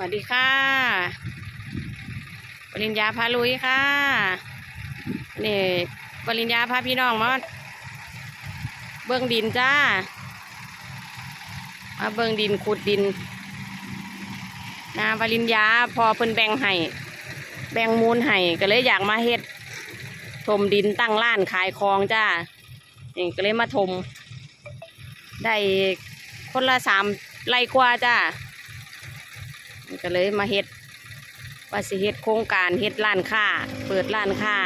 วัสดีค่ะปริญญาพาลุยค่ะนี่ปริญญาพาพี่น้องมาเบื้องดินจ้ามาเบื้องดินขุดดินนาปริญญาพอเพิ่นแบ่งให้แบ่งมูลให้ก็เลยอยากมาเฮ็ดถมดินตั้งร้านขายของจ้านี่ก็เลยมาถม ได้คนละสามไร่กว่าจ้า ก็เลยมาเฮ็ดว่าสิเฮ็ดโครงการเฮ็ดร้านค้า เปิดร้านค้า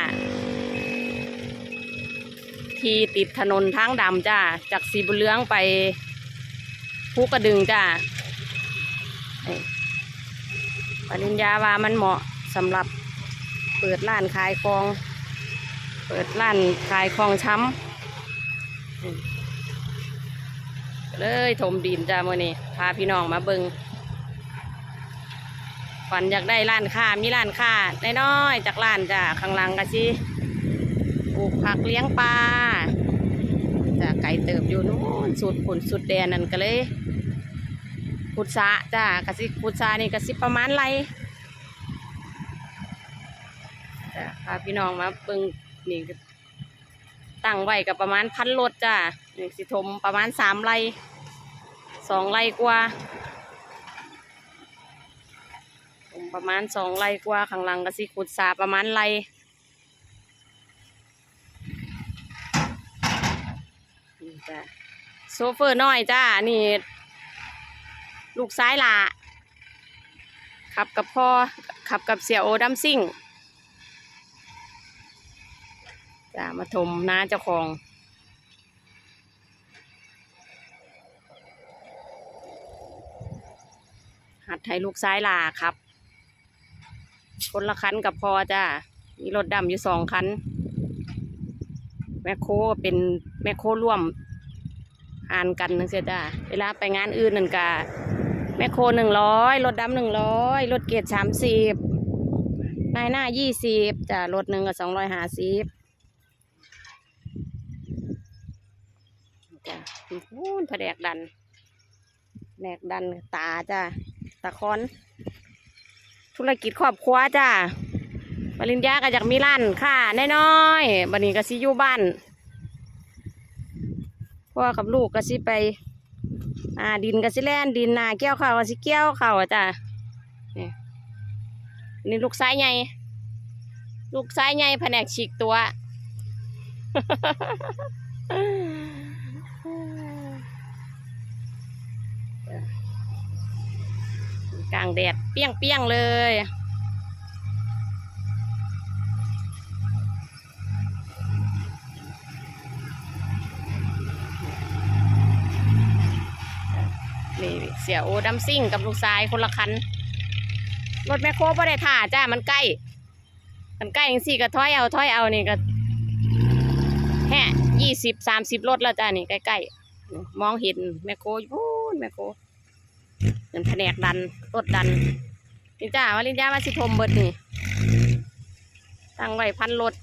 ที่ติดถนนทางดำจ้าจากสีบุเลืองไปภูกระดึงจ้าปริญญาว่ามันเหมาะสำหรับเปิดร้านขายของ เปิดร้านขายของช้ำเลยถมดินจ้ามื่อนี้พาพี่น้องมาเบิง ฝันอยากได้ร้านค้ามีร้านค้าน้อยๆจากร้านจ้ะข้างหลังก็สิปลูกผักเลี้ยงปลาจ้ะไก่เติบอยู่นู้นสุดผลสุดแดนนั่นก็เลยขุดสระจ้ะกสิขุดสระนี่กสิประมาณไรจ้ะพาพี่น้องมาเบิ่งนี่ตั้งไว้กับประมาณพันรถจ้ะนี่สิทมประมาณสามไรสองไรกว่า ผม ประมาณสองไร่กว่าข้างหลังก็สิขุดสาประมาณไร่จ้ะโซเฟอร์น้อยจ้า นี่ ลูกซ้ายละขับกับพ่อ ขับกับเสียโอดัมซิ่งจ้ามาถมน้าเจ้าของหัดให้ลูกซ้ายลาครับ คนละคันกับพอจ้ามีรถดำอยู่สองคัน แมคโครเป็นแมคโครร่วมอ่านกันนั่นเสียจ้าเวลาไปงานอื่นนั่นกะแมคโครหนึ่งร้อยรถดำหนึ่งร้อยรถเกียร์สามสิบนายหน้ายี่สิบจ้ารถหนึ่งก็สองร้อยห้าสิบจ้าพูนแผดกดันแดกดันตาจ้าตะคอน ธุรกิจครอบครัวจ้าปริญญาก็อยากมีร้านค่าน้อยๆบันนี้ก็สิอยู่บ้านพ่อกับลูกก็สิไปอ่าดินก็สิแล่นดินนาเกี่ยวข้าวก็สิเกี่ยวข้าวจ้านี่นี่ลูกซ้ายใหญ่ลูกซ้ายใหญ่แผนกฉีกตัว กลางแดด ปี้ยงเปี้ยงเลย นี่เสียโอดัมซิ่งกับลูกชายคนละคัน รถแมคโครไ่ได้ถ่าจ้ามันใกล้ มันใกล้ยังสี่ก็ถอยเอาถอยเอานี่ก็แค่ยี่สิบสามสิบรถแล้วจ้านี่ใกล้ๆ มองเห็นแมคโครอยู่พูนแมคโคร เป็นแผนกดันรถดันนี่จ้าวาลินยามาสิทมเบิดนี่ตั้งไว้พันรถ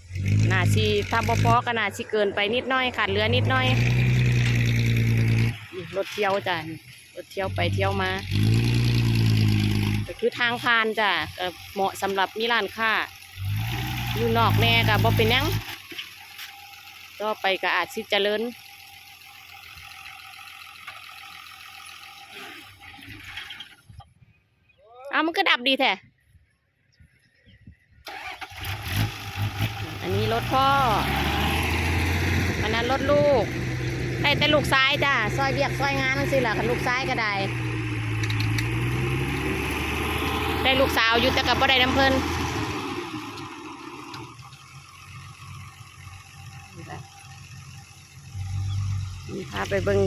นาชีถ้าบ่พอก็น่าชีเกินไปนิดน้อยขาดเหลือนิดน้อยรถเที่ยวจ้ะรถเที่ยวไปเที่ยวมาคือทางผ่านจ้ะเหมาะสำหรับมีร้านค้าอยู่นอกแน่ก็บ่เป็นยังต่อไปก็อาจสิเจริญ มันก็ดับดีแท้อันนี้รถพ่ออันนั้นรถลูกได้แต่ลูกซ้ายจ้าซอยเบียกซอยงานนั่นสิล่ะคันลูกซ้ายก็ได้ได้ลูกสาวอยู่แต่กับบ่ได้น้ำเพลินพาไปเบิ่ง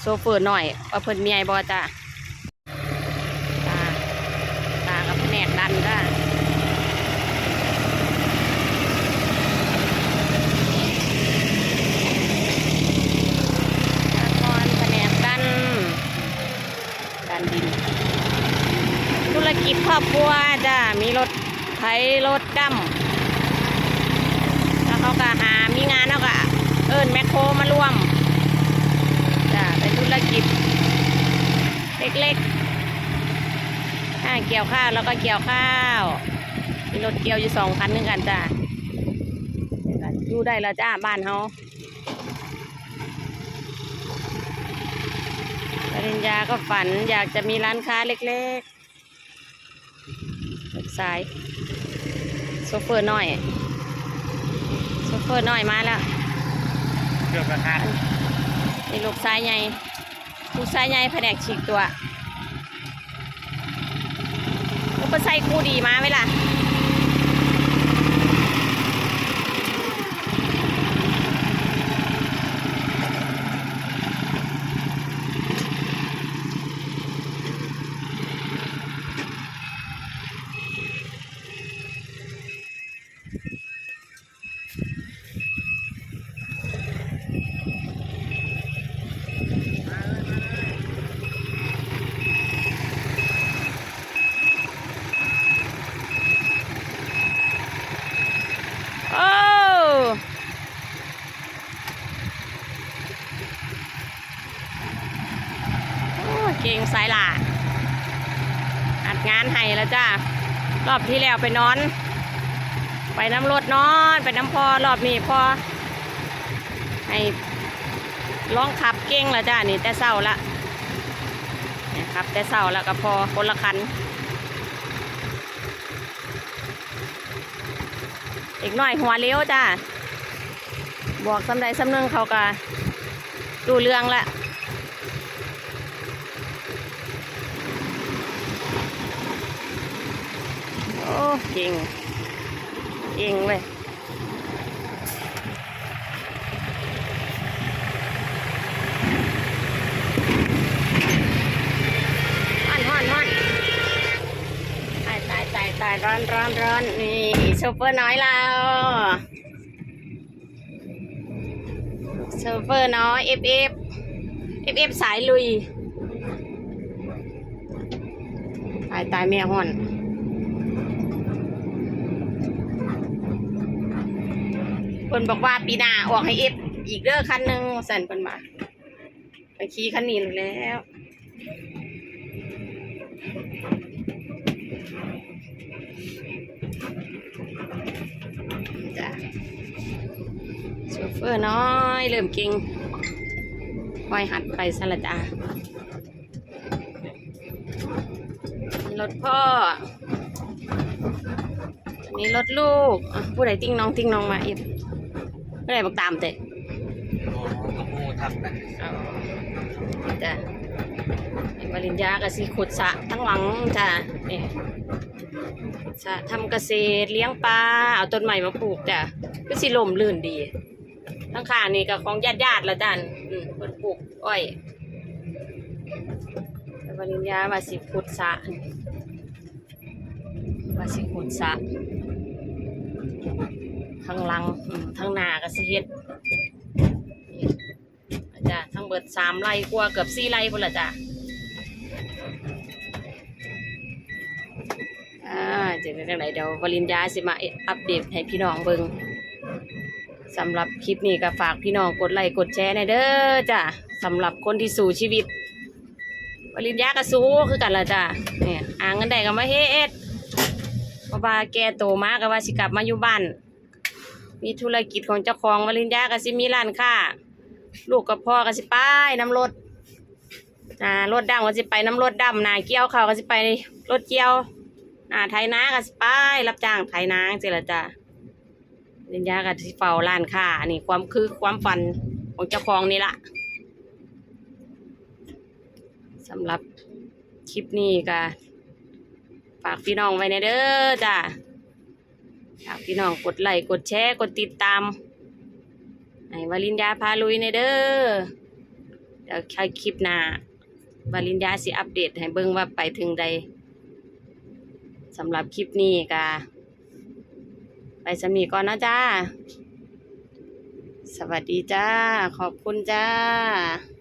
โซเฟอร์หน่อยว่าเพิ่นมีไอบอจ้า ตาตากับแผนกดันจ้าตาคอนแผนกดัน ดันดิน ธุรกิจครอบครัวจ้า มีรถไถ รถดำแล้วเขาก็หามีงานเขาก็เอิญแมคโครมาร่วมจ้าเป็นธุรกิจ เล็กๆหาเกี่ยวข้าวแล้วก็เกี่ยวข้าวมีรถเกี่ยวอยู่สองคันนึงกันจ้าอยู่ได้แล้วจ้าบ้านเฮาปริญญาก็ฝันอยากจะมีร้านค้าเล็กๆสาย ซเฟอร์น้อยโซเฟอร์น้อยมาแล้วเกือบกระทันนี่ลูกซ้ายใหญ่ลูกซ้ายใหญ่แผนกฉีกตัวอุปไซคู่ดีมาไหมล่ะ โอ้โอ้เก่ งสายหล่าอัดงานให้แล้วจ้ารอบที่แล้วไปนอน ไปน้ำรถนอน ไปน้ำพอรอบนี้พอให้ลองขับเก่งแล้วจ้านี่แต่เศร้าละนี่ยครับแต่เศร้าแล้วก็พอคนละคันอีกหน่อยหัวเลี้ยวจ้าบอกสำใดสำเนึงเขาก็ดูเรื่องละ เก่ง เก่งเลยฮ้อนฮ้อนฮ้อนตายตายตายร้อนร้อนร้อนนี่โชเฟอร์น้อยเราโชเฟอร์น้อยเอฟเอฟเอฟเอฟสายลุย ตายตายแม่ฮ้อน พิ่นบอกว่าปีหน้าออกให้เอฟอีกเด้อคันหนึ่งสั่นเพิ่นมาไปขี่คันนี้แล้วจ้ะโชเฟอร์น้อยเริ่มเก่งคอยหัดไปสละจ้ารถพ่ออันนี้รถลูก ผู้ใดติ้งน้องติ้งน้องมาอีก ผู้ใดบอกตามเตะโอ้กระมูทับนะจ้ะนี่ปริญญากับสีขุดสระทั้งหลังจ้ะนี่สระทำเกษตรเลี้ยงปลาเอาต้นใหม่มาปลูกจ้ะก็สิลมลื่นดีทั้งข้างนี่ก็ของญาติญาติๆละจ้ะอืมเพิ่นปลูกอ้อยแต่ปริญญาว่าสิขุดสระว่าสิขุดสระ ข้างหลังอืมข้างหน้าก็สิเฮ็ดจ้ะทั้งเบิดสามไร่กว่าเกือบสี่ไร่พุ่นละจ้ะอ่าจะเป็นจังไดเดี๋ยววริญญาสิมาอัปเดตให้พี่น้องเบิงสำหรับคลิปนี้ก็ฝากพี่น้องกดไลค์กดแชร์ในเด้อจ้ะสำหรับคนที่สู่ชีวิตปริญญาก็สู้คือกันละจ้ะเนี่ยอ่างเงินได้ก็มาเฮ็ดเพราะว่าแกโตมาก็ว่าสิกลับมาอยู่บ้าน มีธุรกิจของเจ้าของปริญญาก็สิมีร้านค้าลูกกับพ่อก็สิไปน้ำรถอ่ารถดำก็สิไปน้ำรถดำนาเกี่ยวเขาวก็สิไปรถเกี่ยวอ่าไถนาก็สิไปรับจ้างไถนาจังซี่ละจ้ะเล่นยากับที่เฝ้าร้านค้าอันนี้ความคือความฝันของเจ้าของนี่ละสำหรับคลิปนี้ก็ฝากพี่น้องไว้ในเด้อจ้า ฝากพี่น้องกดไลค์กดแชร์กดติดตามให้วาลินยาพาลุยในเด้อเดี๋ยวใช้คลิปหน้าวาลินยาสิอัปเดตให้เบิ่งว่าไปถึงใดสำหรับคลิปนี้ก็ไปสมีก่อนนะจ้า สวัสดีจ้า ขอบคุณจ้า